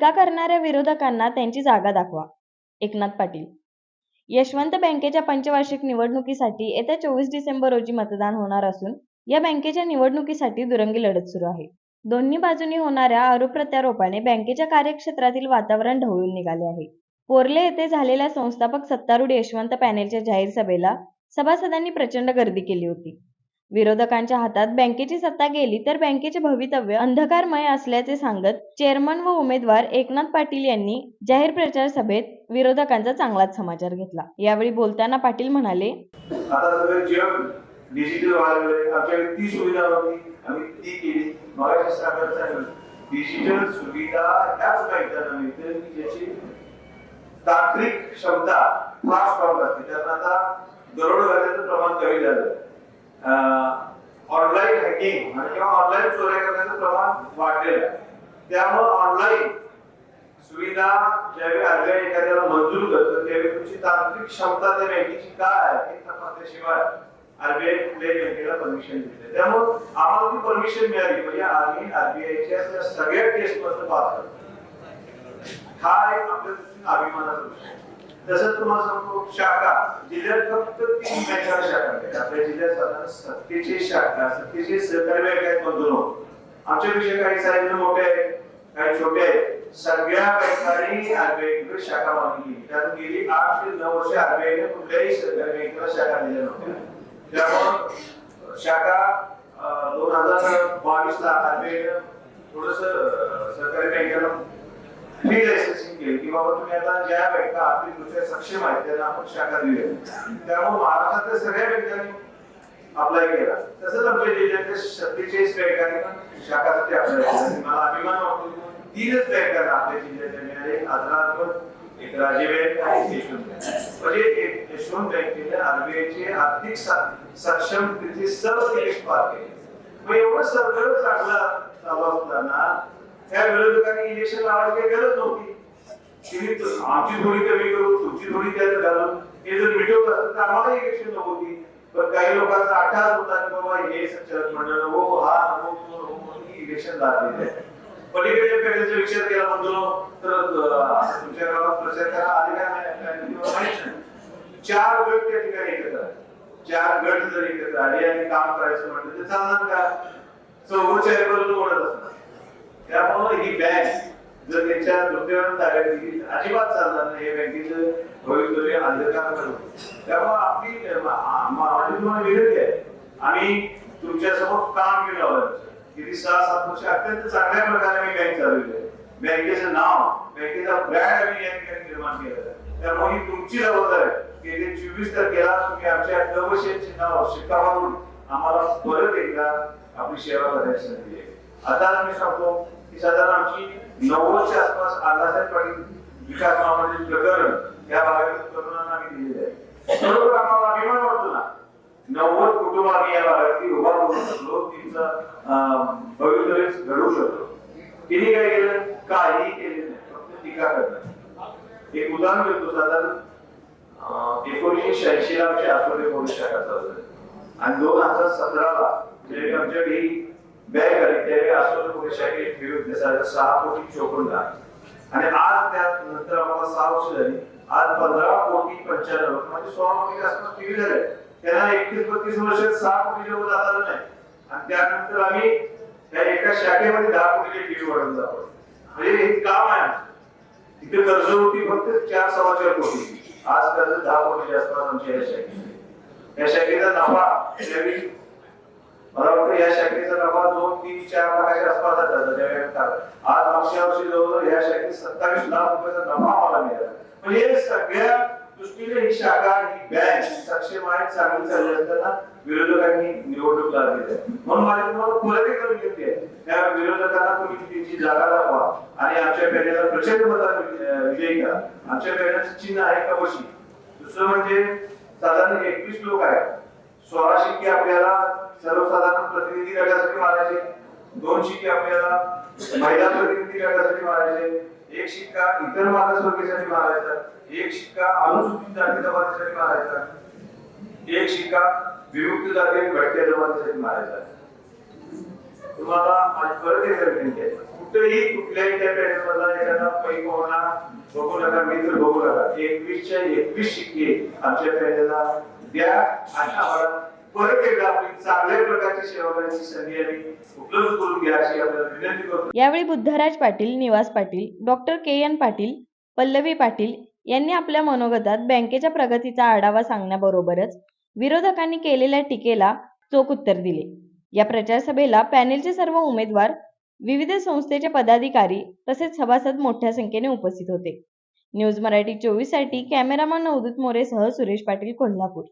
टीका करणाऱ्या विरोधकांना त्यांची जागा दाखवा. एकनाथ पाटील. यशवंत बँकेच्या पंचवार्षिक निवडणुकीसाठी येत्या चोवीस डिसेंबर रोजी मतदान होणार असून या बँकेच्या निवडणुकीसाठी दुरंगी लढत सुरू आहे. दोन्ही बाजूंनी होणाऱ्या आरोप प्रत्यारोपाने बँकेच्या कार्यक्षेत्रातील वातावरण ढवळून निघाले आहे. पोर्ले येथे झालेल्या संस्थापक सत्तारूढ यशवंत पॅनेलच्या जाहीर सभेला सभासदांनी प्रचंड गर्दी केली होती. विरोधकांच्या हातात बँकेची सत्ता गेली तर बँकेचे भवितव्य अंधकारमय असल्याचे सांगत चेअरमन व उमेदवार एकनाथ पाटील यांनी जाहीर प्रचार सभेत विरोधकांचा चांगलाच समाचार घेतला. यावेळी बोलताना पाटील म्हणाले डिजिटल व्हायला आमच्याकडे ती सुविधा होती. आम्ही ती केली. मगाशी सांगायला सांगितलं डिजिटल सुविधा ह्याच बँकांना मिळते की ज्याची तांत्रिक क्षमता फार स्ट्रॉंग असते. त्यात आता दरोड घालण्याचं प्रमाण कमी झालं. ऑनलाईन हॅकिंग किंवा ऑनलाईन चोऱ्या करण्याचं प्रमाण वाढलेलं आहे त्यामुळं ऑनलाईन सुविधा ज्यावेळी आरबीआय एखाद्याला मंजूर करतं त्यावेळी तुमची तांत्रिक क्षमता त्या बँकेची काय आहे हे तपासल्याशिवाय आरबीआय कुठल्याही बँकेला परमिशन देते त्यामुळे आम्हाला ती परमिशन मिळाली. म्हणजे आम्ही आरबीआयच्या त्या सगळ्या टेस्ट मधून पास करतो हा एक आपल्या अभिमानाचा विषय तसंच तुम्हाला सांगतो शाखा जिल्ह्यात फक्त तीन बँका शाखा आहेत. आपल्या जिल्ह्यात साधारण सत्तेचाळीस शाखा सत्तेचाळीस सहकारी बँक आहेत मधून. आमच्यापेक्षा काही साईज मोठे आहेत काही छोटे आहेत. सगळ्या बँकांनी आरबीआयकडे शाखा मागणी केली त्यातून गेली आठ ते नऊ वर्ष आरबीआयने कुठल्याही सरकारी बँकेला शाखा दिल्या नव्हत्या. त्यामुळं शाखा दोन हजार बावीस ला आरबीआयनं थोडस सरकारी बँकेला फ्री लायसन्स केली की बाबा तुम्ही आता ज्या बँका आर्थिक दृष्ट्या सक्षम आहेत त्यांना आपण शाखा दिली त्यामुळे महाराष्ट्रातल्या सगळ्या बँकांनी अप्लाय केला. तसंच आमच्या जिल्ह्यातल्या सत्तेचाळीस बँकांनी पण शाखासाठी अप्लाय केला. मला अभिमान वाटतो तीनच बँकांना आपल्या जिल्ह्याच्या मिळाले आदराबाद एक राजे बँक आणि यशवंत बँक म्हणजे यशवंत बँकेने आरबीआयचे आर्थिक सक्षम तिथे सर्व निकष पार केले. मग एवढं सगळं चांगलं चालू असताना त्या विरोधकांनी इलेक्शन लावायची गरज नव्हती. तिने आमची थोडी कमी करू तुमची थोडी त्यात घालून हे जर मिटवलं असतं तर आम्हाला इलेक्शन होती. पण काही लोकांचा अट्टास होता की बाबा हे संचालक मंडळ हो, हो हा नको तो नको म्हणून इलेक्शन लागलेलं आहे. पलीकडच्या विचार केला म्हणतो तर तुमच्या गावात प्रचार करा अधिकार काय नाही, माहीत नाही. चार गट त्या ठिकाणी एकत्र चार गट जर एकत्र आले आणि काम करायचं म्हटलं तर चालणार का? चौघच्या बरोबर ओढत असणार. त्यामुळे ही बँक जर त्यांच्या दुर्दैवानं ताब्यात अजिबात चालणार नाही. हे बँकेचं भवितव्य अंधकार त्यामुळे आपली माझी तुम्हाला विनंती आहे. आम्ही तुमच्यासमोर काम केलं गेली सहा सात वर्ष अत्यंत चांगल्या प्रकारे मी बँक चालवली आहे. बँकेचं नाव बँकेचा ब्रँड आम्ही या ठिकाणी निर्माण केलं आहे. त्यामुळे ही तुमची जबाबदारी आहे. की येत्या चोवीस तारखेला तुम्ही आमच्या नवशेचे नाव शिक्कावरून आम्हाला परत एकदा आपली सेवा करायची संधी आहे आता मी सांगतो ती साधारण आमची नव्वदच्या आसपास आलासाहेब पाटील विकास महामंडळ प्रकरण या भागातील तरुणांना आम्ही दिलेलं आहे. बरोबर आम्हाला अभिमान वाटतो ना? नव्वद कुटुंब आम्ही या भागातली उभा करू शकलो तिचं अं, भवितव्य घडवू शकलो तिने काय केलं? काही केले नाही. फक्त टीका करणार एक उदाहरण देतो साधारण एकोणीशे एकोणीसशे शहाऐंशी ला आमच्या आसोडे पोलीस शाखा चालू आणि दोन हजार सतराला आमच्या आमच्याकडे बॅग आली त्यावेळी आसोडे पोलीस शाखेत सहा कोटी चोपन्न आणि आज त्यात नंतर आम्हाला सहा वर्ष झाली. आज पंधरा कोटी पंच्याण्णव. म्हणजे सोळा कोटी आसपास टीव्ही झाले. त्यांना एकतीस बत्तीस वर्षात सहा कोटी जेवढं जाता नाही. आणि त्यानंतर आम्ही त्या एका शाखेमध्ये दहा कोटीचे टीव्ही वाढवून जातो म्हणजे हे काम आहे. तिथे कर्ज होती फक्त चार सव्वा चार कोटी. आज कर्ज दहा कोटीच्या आसपास आमच्या या शाखेत या शाखेचा नफा त्यावेळी मला वाटतं या शाखेचा नफा दोन तीन चार लाखाच्या आसपास जातो आज मागच्या वर्षी जवळ या शाखेत सत्तावीस लाख रुपयाचा नफा आम्हाला मिळाला. म्हणजे सगळ्या दृष्टीने ही शाखा ही बँक सक्षम आहे चांगली चालली असताना विरोधकांनी निवडणूक लागली आहे. म्हणून माझी तुम्हाला परत करून घेतली आहे. त्या विरोधकांना तुम्ही त्यांची जागा दाखवा आणि आमच्या पॅनेलला प्रचंड मताने विजयी करा. आमच्या पॅनेलचं चिन्ह आहे कवशी दुसरं म्हणजे साधारण एकवीस लोक आहेत. सोळाशे की आपल्याला सर्वसाधारण प्रतिनिधी गटासाठी मारायचे. दोन शिक्के आपल्याला महिला प्रतिनिधी गटासाठी मारायचे. एक शिक्का इतर मागासवर्गीसाठी मारायचा. एक शिक्का अनुसूचित जाती जमातीसाठी मारायचा. एक शिक्का विमुक्त जाती भटक्या जमातीसाठी मारायचा. तुम्हाला माझी परत एकदा विनंती आहे. कुठेही कुठल्याही त्या पॅनलमधला एखादा पैक होणार बघू नका मी तर बघू नका. एकवीसच्या एकवीस शिक्के आमच्या पॅनलला द्या. आणि यावेळी Buddharaj Patil Nivas Patil doctor K N Patil Pallavi Patil यांनी आपल्या मनोगतात बँकेच्या प्रगतीचा आढावा सांगण्याबरोबरच विरोधकांनी केलेल्या टीकेला चोख उत्तर दिले. या प्रचार सभेला पॅनेलचे सर्व उमेदवार विविध संस्थेचे पदाधिकारी तसेच सभासद मोठ्या संख्येने उपस्थित होते. न्यूज मराठी चोवीससाठी कॅमेरामन अवधूत मोरेसह सुरेश पाटील कोल्हापूर.